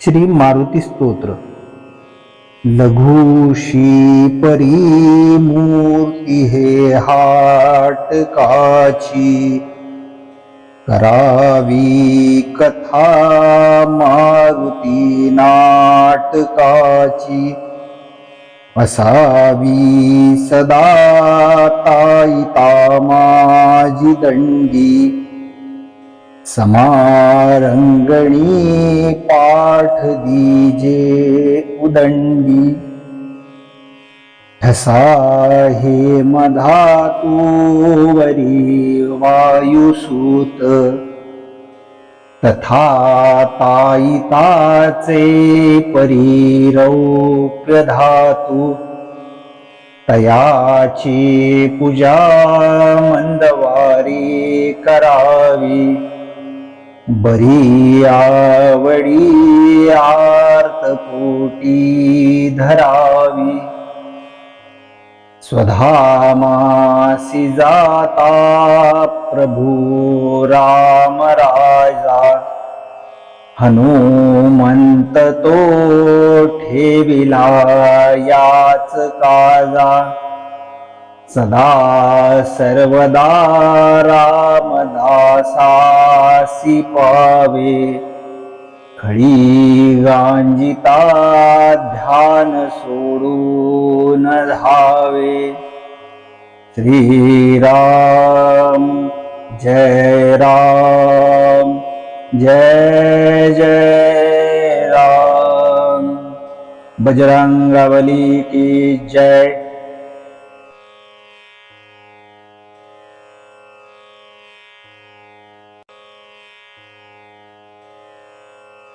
श्री मारुती स्तोत्र. लघुशी परी मूर्ती हे हाटकाची करावी कथा मारुती नाटकाची. असावी सदा ताईता माझी दंडी समारंगणी पाठ दीजे उदंडी। ठसा हे मधातूवरी वायुसूत। तथा ताईताचे परीरौप्य धातू तयाची पूजा मंदवारी करावी। बरी आवडी आर्तपोटी धरावी. स्वधामासी जाता प्रभू राम राजा. हनुमंत तो ठेविला याच काजा. सदा सर्वदा रामदासासी पावे. खळी गांजिता ध्यान सोडून धावे श्रीराम जय राम जय जय राम बजरंगबली की जय